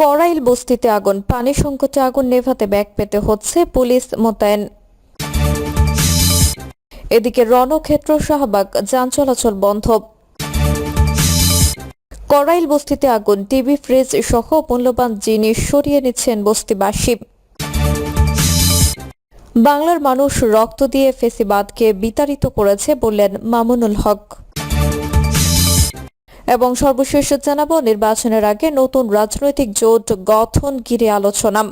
করাইল বস্তিতে আগুন, পানি সংকটে আগুন নেভাতে ব্যাগ পেতে হচ্ছে পুলিশ মোতায়েন। এদিকে রণক্ষেত্র শাহবাগ, যান চলাচল বন্ধ। করাইল বস্তিতে আগুন, টিভি, ফ্রিজ সহ মূল্যবান জিনিস সরিয়ে নিচ্ছেন বস্তিবাসী। বাংলার মানুষ রক্ত দিয়ে ফেসিবাদকে বিতাড়িত করেছে বললেন মামুনুল হক। এবং সর্বশেষ জানাব, নির্বাচনের আগে নতুন রাজনৈতিক জোট গঠন ঘিরে আলোচনা।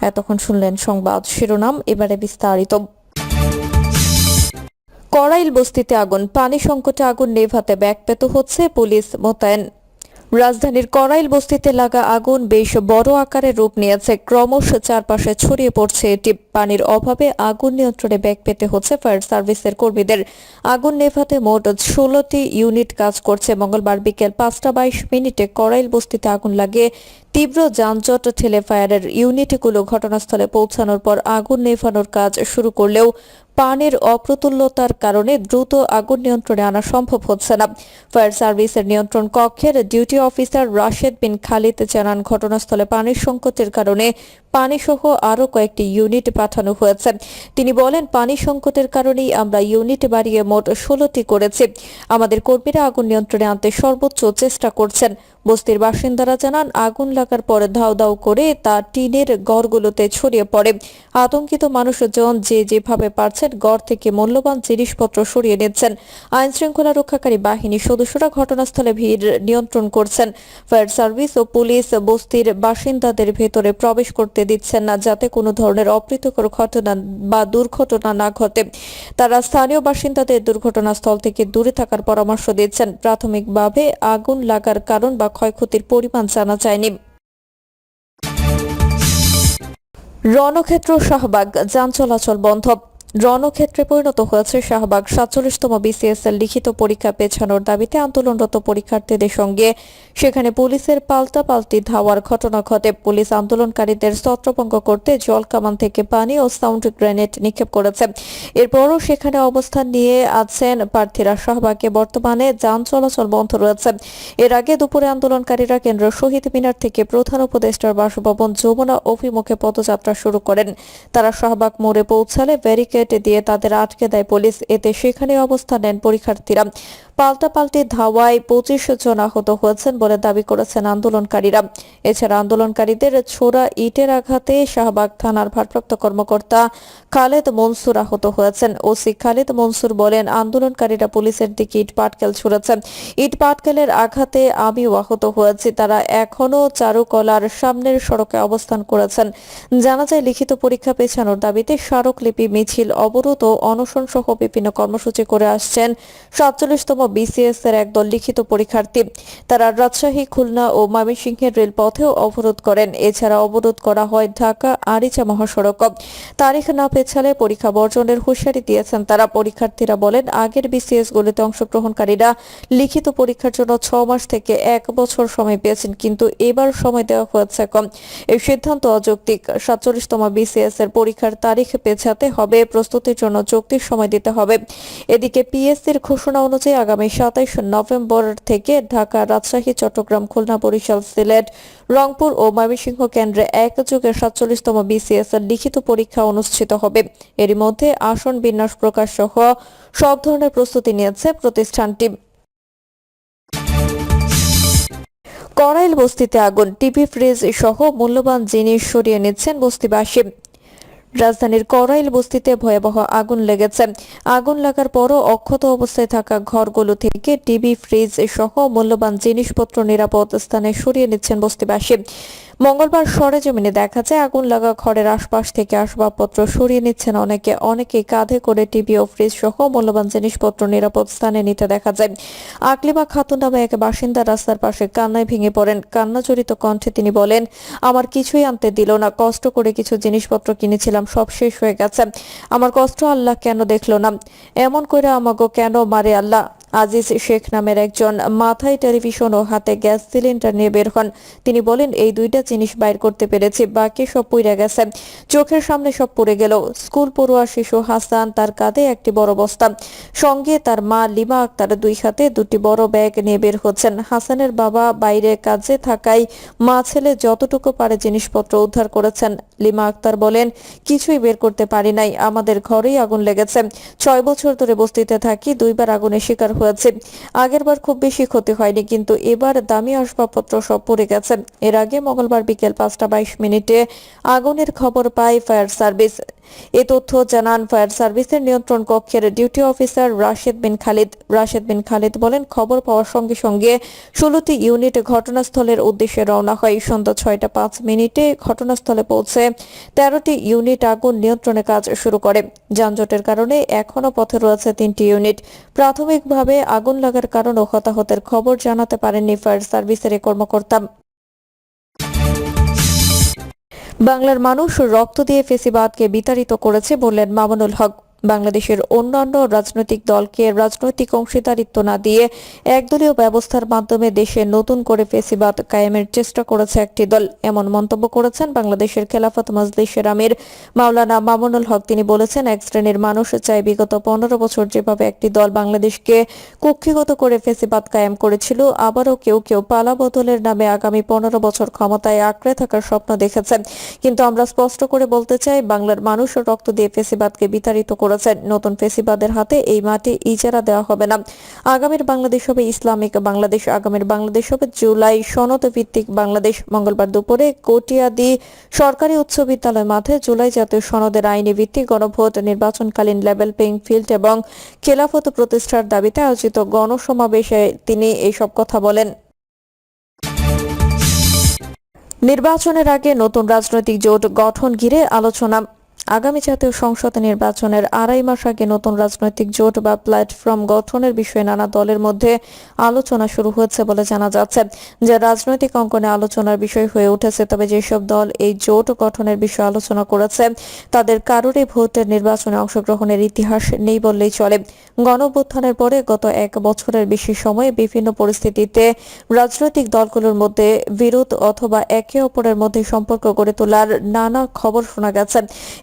এতক্ষণ শুনলেন সংবাদ শিরোনাম, এবারে বিস্তারিত। করাইল বস্তিতে আগুন, পানি সংকটে আগুন নেভাতে ব্যাগ পেত হচ্ছে পুলিশ মোতায়েন। রাজধানীর করাইল বস্তিতে লাগা আগুন বেশ বড় আকারে রূপ নিয়েছে। ক্রমশ চারপাশে ছড়িয়ে পড়ছে এটি। পানির অভাবে আগুন নিয়ন্ত্রণে ব্যাগ পেতে হচ্ছে ফায়ার সার্ভিসের কর্মীদের। আগুন নেভাতে মোট ষোলোটি ইউনিট কাজ করছে। মঙ্গলবার বিকেল পাঁচটা বাইশ মিনিটে করাইল বস্তিতে আগুন লাগে তীব্র যানজট ঠেলে ফায়ারের ইউনিটগুলো ঘটনাস্থলে পৌঁছানোর পর আগুন নেভানোর কাজ শুরু করলেও পানির অপ্রতুল্যতার কারণে দ্রুত আগুন নিয়ন্ত্রণে আনা সম্ভব হচ্ছে না। ফায়ার সার্ভিসের নিয়ন্ত্রণ কক্ষের ডিউটি অফিসার রাশেদ বিন খালিদ জানান, ঘটনাস্থলে পানির সংকটের কারণে পানিসহ আরও কয়েকটি ইউনিট পাঠানো হয়েছে। তিনি বলেন, পানি সংকটের কারণেই আমরা ইউনিট বাড়িয়ে মোট ষোলোটি করেছি। আমাদের কর্মীরা আগুন নিয়ন্ত্রণে আনতে সর্বোচ্চ চেষ্টা করছেন। বস্তির বাসিন্দারা জানান, আগুন লাগার পর ধাও ধাও করে তা টিনের গড়গুলোতে ছড়িয়ে পড়ে। আতঙ্কিত মানুষজন যে যেভাবে পারছেন গড় থেকে মূল্যবান জিনিসপত্র সরিয়ে নিচ্ছেন। আইন শৃঙ্খলা রক্ষাকারী বাহিনীর সদস্যরা ঘটনাস্থলে ভিড় নিয়ন্ত্রণ করছেন। ফায়ার সার্ভিস ও পুলিশ বস্তির বাসিন্দাদের ভেতরে প্রবেশ করতে দিচ্ছেন না যাতে কোনো ধরনের অপ্রীতকর ঘটনা বা দুর্ঘটনা না ঘটে। তারা স্থানীয় বাসিন্দাদের দুর্ঘটনাস্থল থেকে দূরে থাকার পরামর্শ দিচ্ছেন। প্রাথমিকভাবে আগুন লাগার কারণ বা ক্ষয়ক্ষতির পরিমাণ জানা যায়নি। রণক্ষেত্র শাহবাগ, যান চলাচল বন্ধ। রণক্ষেত্রে পরিণত হয়েছে শাহবাগ সাতচল্লিশতম বিসিএস এর লিখিত পরীক্ষা পেছানোর দাবিতে আন্দোলনরত পরীক্ষার্থীদের সঙ্গে। সেখানে পুলিশের পাল্টা পাল্টি ধাওয়ার ঘটনা ঘটে। পুলিশ আন্দোলনকারীদের ছত্রভঙ্গ করতে জল কামান থেকে পানি ও সাউন্ড গ্রেনেড নিক্ষেপ করেছে। এরপরও সেখানে অবস্থান নিয়ে আছেন প্রার্থীরা। শাহবাগে বর্তমানে যান চলাচল বন্ধ রয়েছে। এর আগে দুপুরে আন্দোলনকারীরা কেন্দ্র শহীদ মিনার থেকে প্রধান উপদেষ্টার বাসভবন যমুনা অভিমুখে পদযাত্রা শুরু করেন। তারা শাহবাগ মোড়ে পৌঁছালে ব্যারিকেড দিয়ে তাদের আটকে দেয় পুলিশ। এতে সেখানে অবস্থান নেন পরীক্ষার্থীরা। পাল্টাপাল্টি ধাওয়ায় পঁচিশ জন আহত হয়েছেন বলে দাবি করেছেন আন্দোলনকারীরা। এছাড়া আন্দোলনকারীদের ছোড়া ইটের আঘাতে শাহবাগ থানার ভারপ্রাপ্ত কর্মকর্তা খালেদ মনসুর আহত হয়েছেন। ওসি খালেদ মনসুর বলেন, আন্দোলনকারীরা পুলিশের দিকে ইট পাটকেল ছুড়েছেন। ইট পাটকেলের আঘাতে আমিও আহত হয়েছি। তারা এখনও চারুকলার সামনের সড়কে অবস্থান করেছেন। জানা যায়, লিখিত পরীক্ষা পেছানোর দাবিতে স্মারকলিপি মিছিল অবরোধ ও অনশন সহ বিভিন্ন কর্মসূচি করে আসছেন সাতচল্লিশতম বিসিএস এর একদল লিখিত পরীক্ষার্থী। তারা রাজশাহী, খুলনা ও ময়মনসিংহের রেলপথেও অবরোধ করেন। এছাড়া অবরোধ করা হয় ঢাকা, আরিচা মহাসড়ক। তারিখ না পেছালে পরীক্ষা বর্জনের হুঁশিয়ারি দিয়েছেন তারা। পরীক্ষার্থীরা বলেন, আগের বিসিএস গুলিতে অংশগ্রহণকারীরা লিখিত পরীক্ষার জন্য ছ মাস থেকে এক বছর সময় পেয়েছেন, কিন্তু এবার সময় দেওয়া হয়েছে কম। এই সিদ্ধান্ত অযৌক্তিক। সাতচল্লিশতম বিসিএস এর পরীক্ষার তারিখ পেছাতে হবে। প্রস্তুতির জন্য যৌক্তিক সময় দিতে হবে। এদিকে পিএসসির ঘোষণা অনুযায়ী আগামী সাতাইশ নভেম্বর থেকে ঢাকা, রাজশাহী, চট্টগ্রাম, খুলনা, বরিশাল, সিলেট, রংপুর ও ময়মনসিংহ কেন্দ্রে একযোগে সাতচল্লিশতম বিসিএস এর লিখিত পরীক্ষা অনুষ্ঠিত হবে। এরই মধ্যে আসন বিন্যাস প্রকাশ সহ সব ধরনের প্রস্তুতি নিয়েছে প্রতিষ্ঠানটি। করাইল বস্তিতে আগুন, টিভি, ফ্রিজ সহ মূল্যবান জিনিস সরিয়ে নিচ্ছেন বস্তিবাসী। রাজধানীর করাইল বস্তিতে ভয়াবহ আগুন লেগেছে। আগুন লাগার পরও অক্ষত অবস্থায় থাকা ঘরগুলো থেকে টিভি, ফ্রিজ সহ মূল্যবান জিনিসপত্র নিরাপদ স্থানে সরিয়ে নিচ্ছেন বস্তিবাসী। মঙ্গলবার সরেজমিনে দেখা যায় আগুন লাগা ঘরের আশপাশ থেকে আসবাবপত্র সরিয়ে নিচ্ছেন অনেকে। অনেকে কাঁধে করে টিভি ও ফ্রিজ সহ মূল্যবান জিনিসপত্র নিরাপদ স্থানে নিতে দেখা যায়। আকলিমা খাতুন নামে এক বাসিন্দা রাস্তার পাশে কান্নায় ভেঙে পড়েন। কান্না জড়িত কণ্ঠে তিনি বলেন, আমার কিছুই আনতে দিল না। কষ্ট করে কিছু জিনিসপত্র কিনেছিলাম, সব শেষ হয়ে গেছে। আমার কষ্ট আল্লাহ কেন দেখল না? এমন করে আমাকে কেন মারে আল্লাহ? আজিজ শেখ নামের একজন মাথায় টেলিভিশন ও হাতে গ্যাস সিলিন্ডার নিয়ে বের হন। তিনি বলেন, এই দুইটা জিনিস বাইর করতে পেরেছি, বাকি সব পুড়ে গেছে। চোখের সামনে সব পুড়ে গেল। স্কুল পড়ুয়া শিশু হাসান তার কাঁধে একটি বড় বস্তা। সঙ্গে তার মা লিমা আক্তার দুই হাতে দুটি বড় ব্যাগ নিয়ে বের হচ্ছেন। হাসানের বাবা বাইরে কাজে থাকায় মা ছেলে যতটুকু পারে জিনিসপত্র উদ্ধার করেছেন। লিমা আক্তার বলেন, কিছুই বের করতে পারি নাই। আমাদের ঘরেই আগুন লেগেছে। ছয় বছর ধরে বস্তিতে থাকি, দুইবার আগুনের শিকার হয়েছে। আগেরবার খুব বেশি ক্ষতি হয়নি, কিন্তু এবার দামি আসবাবপত্র সব পড়ে গেছে। এর আগে মঙ্গলবার বিকেল পাঁচটা বাইশ মিনিটে আগুনের খবর পায় ফায়ার সার্ভিস। এ তথ্য জানান ফায়ার সার্ভিসের নিয়ন্ত্রণ কক্ষের ডিউটি অফিসার রাশেদ বিন খালিদ। রাশেদ বিন খালিদ বলেন, খবর পাওয়ার সঙ্গে সঙ্গে ষোলোটি ইউনিট ঘটনাস্থলের উদ্দেশ্যে রওনা হয়। সন্ধ্যা ছয়টা পাঁচ মিনিটে ঘটনাস্থলে পৌঁছে তেরোটি ইউনিট আগুন নিয়ন্ত্রণে কাজ শুরু করে। যানজটের কারণে এখনও পথে রয়েছে তিনটি ইউনিট। প্রাথমিকভাবে আগুন লাগার কারণ হতাহতের খবর জানাতে পারেননি ফায়ার সার্ভিসের কর্মকর্তা। বাংলার মানুষ রক্ত দিয়ে ফেসিবাদকে বিতাড়িত করেছে বললেন মামুনুল হক। বাংলাদেশের অন্যান্য রাজনৈতিক দলকে রাজনৈতিক অংশীদারিত্ব না দিয়ে একদলীয় ব্যবস্থার মাধ্যমে দেশে নতুন করে ফেসিবাদ কায়েমের চেষ্টা করেছে একটি দল। এমন মন্তব্য করেছেন বাংলাদেশের খেলাফত মজলিসের আমির মাওলানা মামুনুল হক। তিনি বলেছেন, এক শ্রেণির মানুষ চায় বিগত পনেরো বছর যেভাবে একটি দল বাংলাদেশকে কক্ষিগত করে ফেসিবাদ কায়েম করেছিল, আবারও কেউ কেউ পালা বদলের নামে আগামী পনেরো বছর ক্ষমতায় আঁকড়ে থাকার স্বপ্ন দেখেছেন। কিন্তু আমরা স্পষ্ট করে বলতে চাই, বাংলার মানুষ রক্ত দিয়ে ফেসিবাদকে বিতাড়িত করেছেন। নতুন ফেসিবাদের হাতে এই মাটি ইজারা দেওয়া হবে না। আগামীর বাংলাদেশ হবে ইসলামিক বাংলাদেশ। আগামীর বাংলাদেশ হবে জুলাই সনদ ভিত্তিক বাংলাদেশ। মঙ্গলবার দুপুরে কটিয়াদি সরকারি উচ্চ বিদ্যালয় মাঠে জুলাই জাতীয় সনদের আইনি ভিত্তিক গণভোট, নির্বাচনকালীন লেভেল প্লেইং ফিল্ড এবং খেলাফত প্রতিষ্ঠার দাবিতে আয়োজিত গণসমাবেশে তিনি এইসব কথা বলেন। নির্বাচনের আগে নতুন রাজনৈতিক জোট গঠন ঘিরে আলোচনা। আগামী জাতীয় সংসদ নির্বাচনের আড়াই মাস আগে নতুন রাজনৈতিক জোট বা প্ল্যাটফর্ম গঠনের বিষয়ে নানা দলের মধ্যে আলোচনা শুরু হয়েছে বলে জানা যাচ্ছে। যা রাজনৈতিক অঙ্কনে আলোচনার বিষয় হয়ে উঠেছে, তবে যেসব দল এই জোট গঠনের বিষয়ে আলোচনা করেছে, তাদের কারোরই ভোটের নির্বাচনে অংশগ্রহণের ইতিহাস নেই বললেই চলে। গণঅভ্যুত্থানের পরে গত এক বছরের বেশি সময়ে বিভিন্ন পরিস্থিতিতে রাজনৈতিক দলগুলোর মধ্যে বিরোধ অথবা একে অপরের মধ্যে সম্পর্ক গড়ে তোলার নানা খবর শোনা গেছে।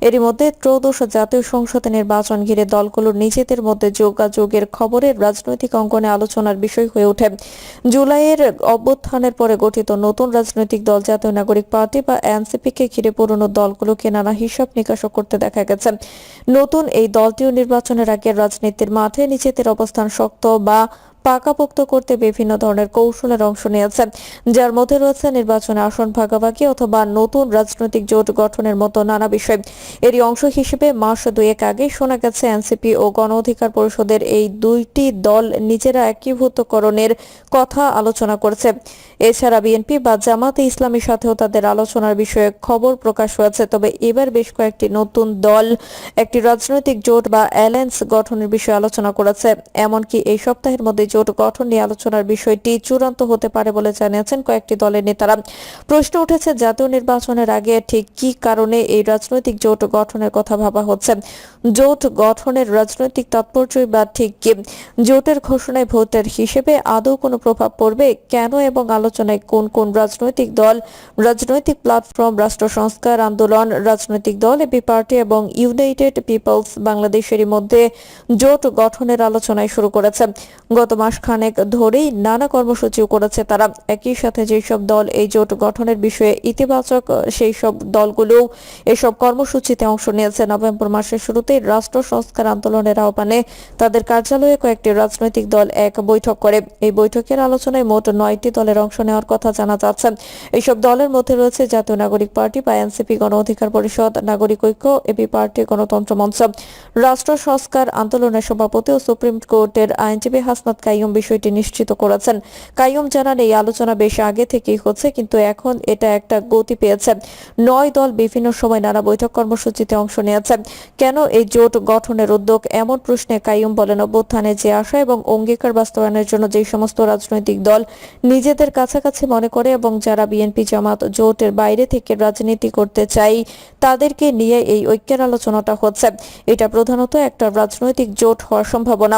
এরই মধ্যে ত্রয়োদশ জাতীয় সংসদ নির্বাচন ঘিরে দলগুলোর নিজেদের মধ্যে যোগাযোগের খবরের রাজনৈতিক অঙ্গনে আলোচনার বিষয় হয়ে ওঠে। জুলাইয়ের অভ্যুত্থানের পরে গঠিত নতুন রাজনৈতিক দল জাতীয় নাগরিক পার্টি বা এনসিপিকে ঘিরে পুরনো দলগুলোকে নানা হিসাব নিকাশও করতে দেখা গেছে। নতুন এই দলটিও নির্বাচনের আগে রাজনীতির মাঠে নিজেদের অবস্থান শক্ত বা পাকাপোক্ত করতে বিভিন্ন ধরনের কৌশলের অংশ নিয়েছে যার মধ্যে রয়েছে নির্বাচনে আসন ভাগাভাগি অথবা নতুন রাজনৈতিক জোট গঠনের মতো নানা বিষয়। এরই অংশ হিসেবে মাস দুয়েক আগে শোনা গেছে এনসিপি ও গণ অধিকার পরিষদের এই দুইটি দল নিজেরা একীভূতকরণের কথা আলোচনা করছে। এছাড়া বিএনপি বা জামাতে ইসলামীর সাথেও তাদের আলোচনার বিষয়ে খবর প্রকাশ হয়েছে। তবে এবার বেশ কয়েকটি নতুন দল, একটি রাজনৈতিক জোট বা অ্যালায়েন্স গঠনের বিষয়ে আলোচনা করেছে। এমনকি এই সপ্তাহের মধ্যে জোট গঠন নিয়ে আলোচনার বিষয়টি চূড়ান্ত হতে পারে বলে জানিয়েছেন কয়েকটি দলের নেতারা। প্রশ্ন উঠেছে, জাতীয় নির্বাচনের আগে ঠিক কি কারণে এই রাজনৈতিক জোট গঠনের কথা ভাবা হচ্ছে? জোট গঠনের রাজনৈতিক তাৎপর্যই বা ঠিক কি? জোটের ঘোষণায় ভোটের হিসেবে আদৌ কোনো প্রভাব পড়বে? কেন এবং আলোচনায় কোন কোন রাজনৈতিক দল, রাজনৈতিক প্ল্যাটফর্ম, রাষ্ট্র সংস্কার, আন্দোলন, রাজনৈতিক দল এবি পার্টি এবং ইউনাইটেড পিপলস বাংলাদেশেরই মধ্যে জোট গঠনের আলোচনায় শুরু করেছে। গত মাসখানেক ধরেই নানা কর্মসূচিও করেছে তারা। একই সাথে যেসব দল এই জোট গঠনের বিষয়ে ইতিবাচক সেই সব দলগুলোও এসব কর্মসূচিতে অংশ নিয়েছে। নভেম্বর মাসের শুরুতে রাষ্ট্র সংস্কার আন্দোলনের আহ্বানে তাদের কার্যালয়ে কয়েকটি রাজনৈতিক দল এক বৈঠক করে। এই বৈঠকের আলোচনায় মোট নয়টি দলের অংশ নেওয়ার কথা জানা যাচ্ছে। এইসব দলের মধ্যে রয়েছে জাতীয় নাগরিক পার্টি বা এনসিপি গণ অধিকার পরিষদ, নাগরিক ঐক্য, এবি পার্টি, গণতন্ত্র মঞ্চ। রাষ্ট্র সংস্কার আন্দোলনের সভাপতি ও সুপ্রিম কোর্টের আইনজীবী হাসনাত কাইয়ুম বিষয়টি নিশ্চিত করেছেন। কাইয়ুম জানান, এই আলোচনা বেশ আগে থেকেই হচ্ছে, কিন্তু এখন এটা একটা গতি পেয়েছে। নয় দল বিভিন্ন সময় নানা বৈঠক কর্মসূচিতে অংশ নিয়েছে। কেন এই জোট গঠনের উদ্যোগ? এমন প্রশ্নে কাইয়ুম বলেন, অভ্যুত্থানে যে আশা এবং অঙ্গীকার বাস্তবায়নের জন্য যে সমস্ত রাজনৈতিক দল নিজেদের কাছাকাছি মনে করে এবং যারা বিএনপি জামাত জোটের বাইরে থেকে রাজনীতি করতে চাই তাদেরকে নিয়ে এই ঐক্যের আলোচনাটা হচ্ছে। এটা প্রধানত একটা রাজনৈতিক জোট হওয়ার সম্ভাবনা।